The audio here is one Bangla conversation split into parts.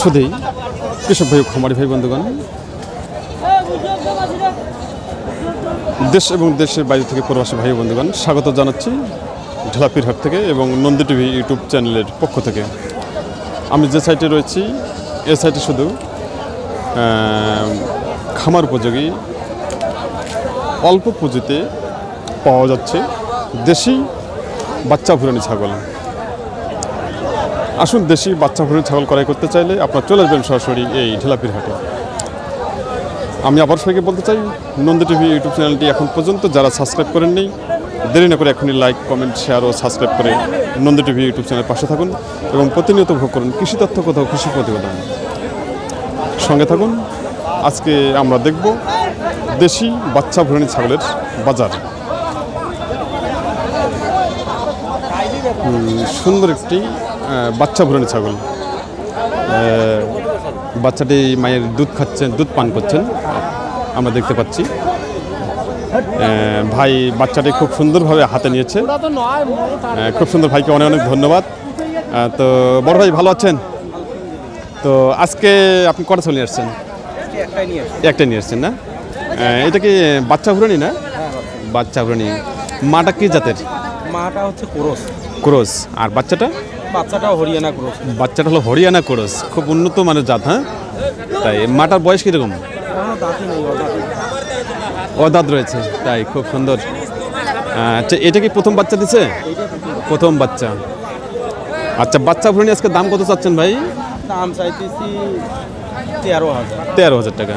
শুধুই কৃষক ভাই খামারি ভাই, বন্ধুগণ। দেশ এবং দেশের বাইরে থেকে প্রবাসী ভাই বন্ধুগণ, স্বাগত জানাচ্ছি ঢেলাপিরহাট থেকে এবং নন্দী টিভি ইউটিউব চ্যানেলের পক্ষ থেকে। আমি যে সাইটে রয়েছি, এ সাইটে শুধু খামার উপযোগী, অল্প পুঁজিতে পাওয়া যাচ্ছে দেশি বাচ্চা ভুরানি ছাগল। আসুন দেশি বাচ্চা ভুরানি ছাগল ক্রয় করতে চাইলে আপনার চলে আসবেন সরাসরি এই ঢেলাপির হাটে। আমি আবার সবাইকে বলতে চাই, নন্দী টিভি ইউটিউব চ্যানেলটি এখন পর্যন্ত যারা সাবস্ক্রাইব করেননি, দেরি না করে এখনই লাইক, কমেন্ট, শেয়ার ও সাবস্ক্রাইব করে নন্দী টিভি ইউটিউব চ্যানেলের পাশে থাকুন এবং প্রতিনিয়ত ভোগ করুন কৃষি তথ্য কোথাও কৃষি প্রতিবেদন। সঙ্গে থাকুন, আজকে আমরা দেখব দেশি বাচ্চা ভুরানি ছাগলের বাজার। সুন্দর একটি বাচ্চা ভুরানি ছাগল। বাচ্চাটি মায়ের দুধ খাচ্ছেন দুধ পান করছেন। আমরা দেখতে পাচ্ছি। ভাই বাচ্চাটি খুব সুন্দরভাবে হাতে নিয়েছে। খুব সুন্দর ভাইকে অনেক অনেক ধন্যবাদ। তো বড় ভাই ভালো আছেন? তো আজকে আপনি কটা চলে আসছেন? একটাই নিয়ে আসছেন। না? এটা কি বাচ্চা ভুরানি না? বাচ্চা ভুরানি। মাটা কি জাতের? মাটা হচ্ছে ক্রোস। ক্রোস। আর বাচ্চাটা? বাচ্চাটাও হরিয়ানা ক্রোস। বাচ্চাটা হলো হরিয়ানা ক্রোস। খুব উন্নত মানের জাত হ্যাঁ? তাই মাটার বয়স কীরকম? অদাত। রয়েছে তাই খুব সুন্দর। আচ্ছা এটা কি প্রথম বাচ্চা দিছে? প্রথম বাচ্চা। আচ্ছা বাচ্চা ভুরানি আজকে দাম কত চাচ্ছেন ভাই? দাম চাইতেছি তেরো হাজার। তেরো হাজার টাকা।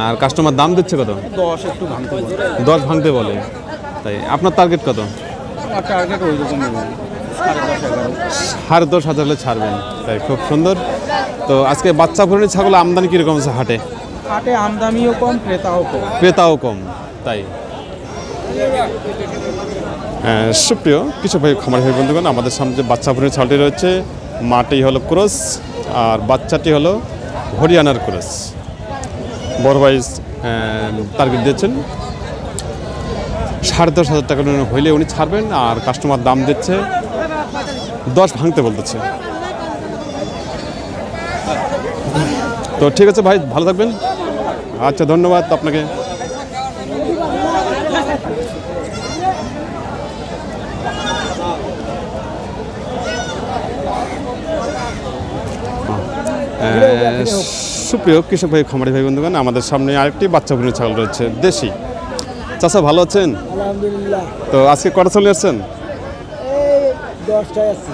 আর কাস্টমার দাম দিচ্ছে কত? দশ একটু ভাঙতে বলে। দশ ভাঙতে বলে। তাই আপনার টার্গেট কত? আমার টার্গেট ওই রকম সাড়ে দশ হাজার হলে ছাড়বেন। তাই খুব সুন্দর। তো আজকে বাচ্চা ভুরানি ছাগল আমদানি কীরকম আছে হাটে? হাটে আমদানিও কম ক্রেতাও কম। ক্রেতাও কম তাই। হ্যাঁ, সুপ্রিয় কিছু ভাই খামার ভাই বন্ধুগণ আমাদের সামনে যে বাচ্চা ভুরের ছালটি রয়েছে মাটি হলো ক্রস আর বাচ্চাটি হলো হরিয়ানার ক্রস। বড় ভাই টার্গেট দিয়েছেন। সাড়ে দশ হাজার টাকা হইলে উনি ছাড়বেন আর কাস্টমার দাম দিচ্ছে। দশ ভাঙতে বলতেছে। তো ঠিক আছে ভাই ভালো থাকবেন। আচ্ছা ধন্যবাদ আপনাকে। সুপ্রিয় কৃষক ভাই খামারি ভাই বন্ধুগণ আমাদের সামনে আরেকটি বাচ্চা ভুনি ছাগল রয়েছে দেশি। চাচা ভালো আছেন? তো আজকে কটা চলে আসছেন? দশটায় আছে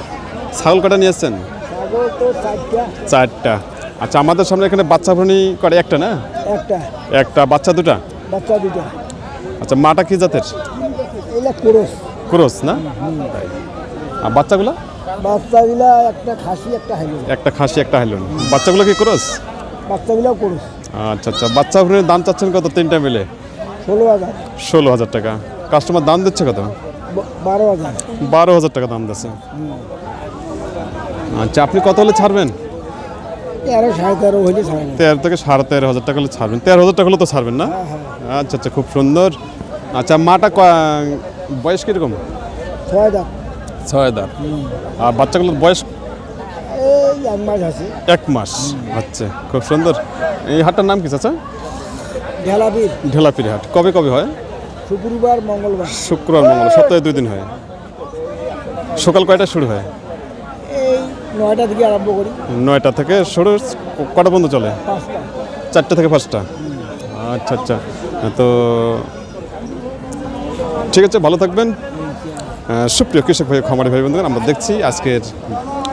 ছাগল কটা নিয়ে আসছেন? ছাগল তো চারটা। চারটা। আচ্ছা আমাদের সামনে এখানে বাচ্চা ভুনি করে একটা না? একটা। একটা। বাচ্চা দুটা? বাচ্চা দুটা। আচ্ছা মাটা কি জাতের? এগুলা কোরস ক্রস না? আর বাচ্চাগুলো? বাচ্চাগুলা একটা খাসি একটা হাইলো একটা খাসি একটা হাইলন। বাচ্চাগুলো কি ক্রস বাচ্চাগুলাও কোরস আচ্ছা আচ্ছা। বাচ্চা ভুনির দাম চাচ্ছেন কত তিনটা মিলে? ষোলো হাজার। ষোলো হাজার টাকা। কাস্টমার দাম দিচ্ছে কত? বারো হাজার। বারো হাজার টাকা দাম দিচ্ছে। আচ্ছা আপনি কত হলে ছাড়বেন? তেরো সাড়ে তেরো হইলে ছাড়বে তেরো থেকে সাড়ে তেরো হাজার টাকা হলে ছাড়বেন। তেরো হাজার টাকা হলে তো ছাড়বেন না? আচ্ছা আচ্ছা খুব সুন্দর। আচ্ছা মাটা বয়স কীরকম? ছয় দাম ছয় দাঁত আর বাচ্চাগুলোর বয়স? এক মাস আছে। এক মাস। আচ্ছা খুব সুন্দর। এই হাটটার নাম কি চাচা? ঢেলাপির। ঢেলাপির হাট। কবে কবে হয়? শুক্রবার মঙ্গলবার। শুক্রবার মঙ্গল সপ্তাহে দুই দিন হয়। সকাল কয়টা শুরু হয়? এই নয়টা থেকে আরম্ভ করি। নয়টা থেকে শুরু কটা পর্যন্ত চলে? পাঁচটা। চারটে থেকে পাঁচটা? আচ্ছা আচ্ছা। তো ঠিক আছে ভালো থাকবেন। সুপ্রিয় কৃষক ভাই খামারি ভাই বন্ধুগণ আমরা দেখছি আজকের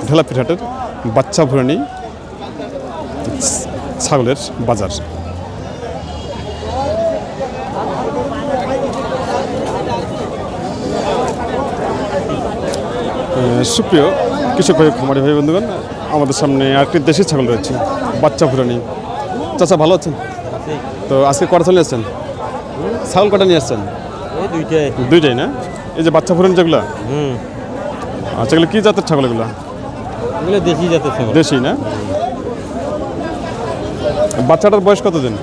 ঢেলাপির হাটের বাচ্চা ভুরানি ছাগলের বাজার। সুপ্রিয় কৃষক ভাই খামারি ভাই বন্ধুগণ আমাদের সামনে আরেকটি দেশি ছাগল রয়েছে বাচ্চা ভুরানি চাচা ভালো আছেন? তো আজকে কটা চলে আসছেন? ছাগল কটা নিয়ে আসছেন? দুইটাই। না? এই যে বাচ্চা ভুরানি যেগুলো? আচ্ছা এগুলো কী জাতের ছাগল এগুলো? দেশি জাতের ছাগল। দেশি না? বাচ্চাটার বয়স কত দিন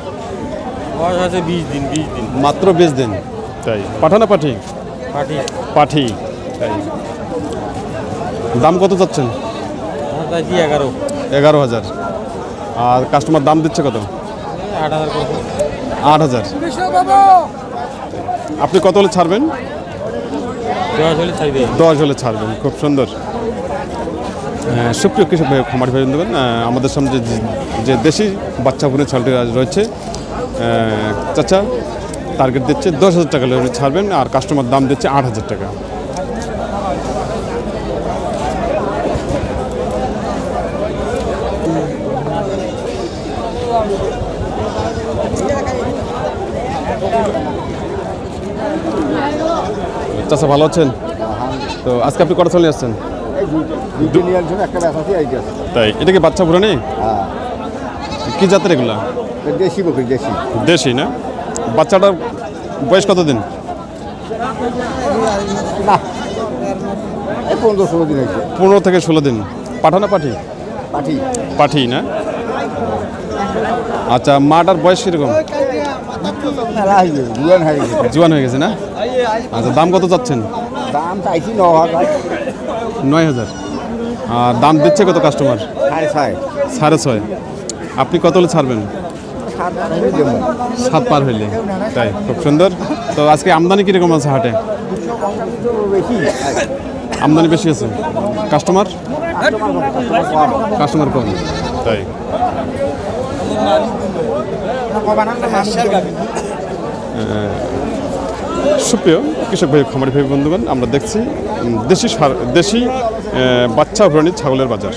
বয়স আছে বিশ দিন বিশ দিন। মাত্র বিশ দিন। তাই। পাঠানা পাঠি? পাটি পাঠি। তাই। দাম কত চাচ্ছেন? এগারো। এগারো হাজার। আর কাস্টমার দাম দিচ্ছে কত? আট হাজার আপনি কত হলে ছাড়বেন? দশ হলে ছাড়বেন খুব সুন্দর। হ্যাঁ, সুপ্রিয় কৃষক ভাই খামারি ভাই দেবেন আমাদের সামনে যে- যে দেশি বাচ্চা বোনের ছালটি রয়েছে চাচা টার্গেট দিচ্ছে দশ হাজার টাকা হলে ছাড়বেন আর কাস্টমার দাম দিচ্ছে আট হাজার টাকা। চাচা ভালো আছেন? তো আজকে আপনি কটা চলে আসছেন? তাই? এটা কি বাচ্চা পুরো নেই হ্যাঁ। কি জাতের এগুলা? দেশি বকরি দেশি। দেশি না? বাচ্চাটার বয়স কত দিন না পনেরো ষোলো দিন হয়েছে। পনেরো থেকে ষোলো দিন। পাঠা না পাঠি? পাঠি। পাঠি না? আচ্ছা মাটার বয়স কীরকম? জোয়ান হয়ে গেছে না? আচ্ছা দাম কত চাচ্ছেন? দাম চাইছি ন হাজার। নয় হাজার। আর দাম দিচ্ছে কত কাস্টমার সাড়ে ছয়। সাড়ে ছয়। আপনি কত হলে ছাড়বেন? সাত পার হইলে। তাই খুব সুন্দর। তো আজকে আমদানি কীরকম আছে হাটে? আমদানি বেশি আছে। কাস্টমার কাস্টমার কম। তাই। সুপ্রিয় কৃষক ভাই খামারি ভাই বন্ধুগণ আমরা দেখছি দেশি সার দেশি বাচ্চা ভ্রণী ছাগলের বাজার।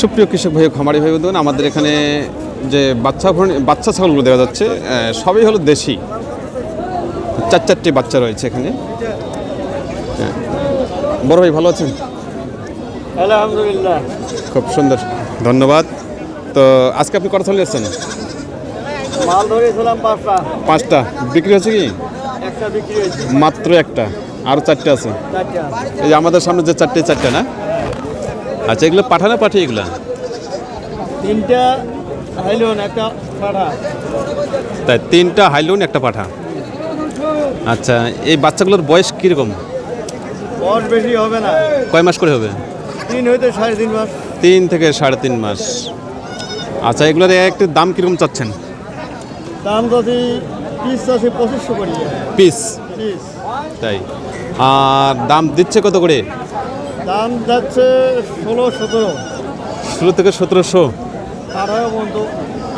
সুপ্রিয় কৃষক ভাই খামারি ভাই বন্ধুগণ আমাদের এখানে যে বাচ্চা ভ্রণী বাচ্চা ছাগলগুলো দেখা যাচ্ছে সবই হলো দেশি। চার চারটি বাচ্চা রয়েছে এখানে। বড় ভাই ভালো আছেন? আলহামদুলিল্লাহ। খুব সুন্দর। ধন্যবাদ। তো আজকে আপনি কটা চলে যাচ্ছেন মাল ধরেছিলাম পাঁচটা। পাঁচটা। বিক্রি হচ্ছে কি? একটা বিক্রি হয়েছে। মাত্র একটা। আরও চারটে আছে। এই যে আমাদের সামনে যে চারটে চারটে না? আচ্ছা এগুলো পাঠানো পাঠিয়ে এগুলো? তিনটা হাইলন একটা পাঠা। তাই তিনটা হাইলুন একটা পাঠা? আচ্ছা এই বাচ্চাগুলোর বয়স কীরকম? বয়স বেশি হবে না। কয় মাস করে হবে? তিন হইতে সাড়ে তিন মাস। তিন থেকে সাড়ে তিন মাস। আচ্ছা এগুলোর একটু দাম কীরকম চাচ্ছেন? দাম যদি পিস আছে পঁচিশশো করে পিস? পিস। তাই। আর দাম দিচ্ছে কত করে? দাম যাচ্ছে ষোলো সতেরো। ষোলো থেকে সতেরোশো? আঠারো পর্যন্ত।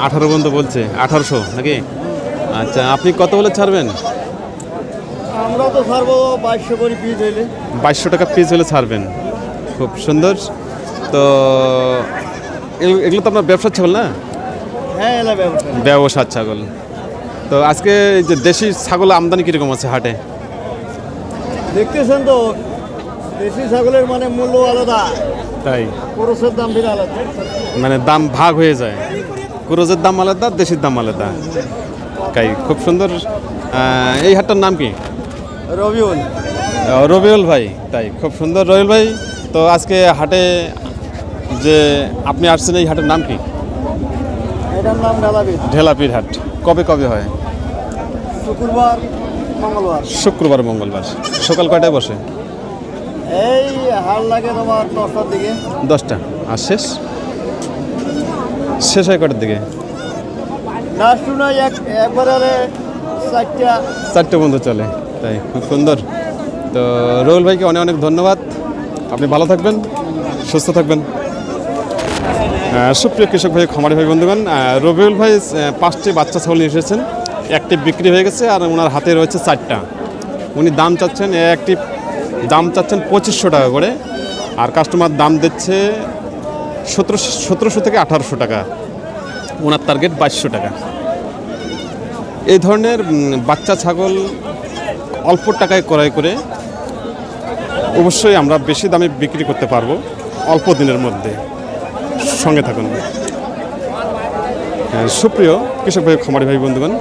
আঠারো পর্যন্ত বলছে আঠারোশো নাকি? আচ্ছা আপনি কত বলে ছাড়বেন? আমরা তো ছাড়বো বাইশশো করে পিস হইলে। বাইশশো টাকা পিস হলে ছাড়বেন। খুব সুন্দর। তো এগুলো তো আপনার ব্যবসা ছাগল না? হ্যাঁ ব্যবসা ব্যবসার ছাগল। তো আজকে এই যে দেশি ছাগল আমদানি কীরকম আছে হাটে? দেখতেছেন তো দেশি ছাগলের মানে মূল্য আলাদা। তাই? খরচের দাম ফিরে আলাদা। মানে দাম ভাগ হয়ে যায়। ক্রোজের দাম আলাদা দেশির দাম আলাদা। তাই খুব সুন্দর। এই হাটটার নাম কি? রবিউল। রবিউল ভাই। তাই খুব সুন্দর। রবিউল ভাই তো আজকে হাটে যে আপনি আসছেন এই হাটের নাম কি? এটার নাম ঢেলাপির হাট। কবে কবে হয়? শুক্রবার মঙ্গলবার। শুক্রবার মঙ্গলবার। সকাল কয়টায় বসে? এই হাল লাগে তোমার দশটার দিকে। দশটা। আর শেষ? শেষ হয় কটার দিকে? এক একবারে চারটা। চারটে বন্ধু চলে। তাই খুব সুন্দর। তো রহুল ভাইকে অনেক অনেক ধন্যবাদ। আপনি ভালো থাকবেন সুস্থ থাকবেন। সুপ্রিয় কৃষক ভাই, খামারি ভাই, বন্ধুগণ রবিউল ভাই পাঁচটি বাচ্চা ছাগল নিয়ে এসেছেন। একটি বিক্রি হয়ে গেছে আর ওনার হাতে রয়েছে চারটা। উনি দাম চাচ্ছেন একটি দাম চাচ্ছেন পঁচিশশো টাকা করে। আর কাস্টমার দাম দিচ্ছে সতেরোশো সতেরোশো থেকে আঠারোশো টাকা। ওনার টার্গেট বাইশশো টাকা। এই ধরনের বাচ্চা ছাগল অল্প টাকায় ক্রয় করে অবশ্যই আমরা বেশি দামে বিক্রি করতে পারব অল্প দিনের মধ্যে। সঙ্গে থাকুন। সুপ্রিয় কৃষক ভাই, খামারি ভাই, বন্ধুগণ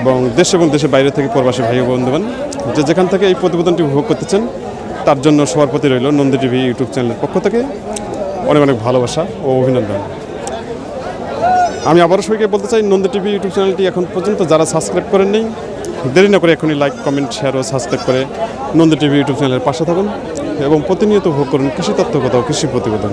এবং দেশ এবং দেশের বাইরে থেকে প্রবাসী ভাই বন্ধুগণ, যে যেখান থেকে এই প্রতিবেদনটি উপভোগ করতেছেন, তার জন্য সবার প্রতি রইল নন্দী টিভি ইউটিউব চ্যানেলের পক্ষ থেকে অনেক অনেক ভালোবাসা ও অভিনন্দন। আমি আবারও সবাইকে বলতে চাই, নন্দী টিভি ইউটিউব চ্যানেলটি এখন পর্যন্ত যারা সাবস্ক্রাইব করেননি, দেরি না করে এখনই লাইক কমেন্ট শেয়ার ও সাবস্ক্রাইব করে নন্দী টিভি ইউটিউব চ্যানেলের পাশে থাকুন এবং প্রতিনিয়ত ভোগ করুন কৃষি তত্ত্বকথা ও কৃষি প্রতিবেদন।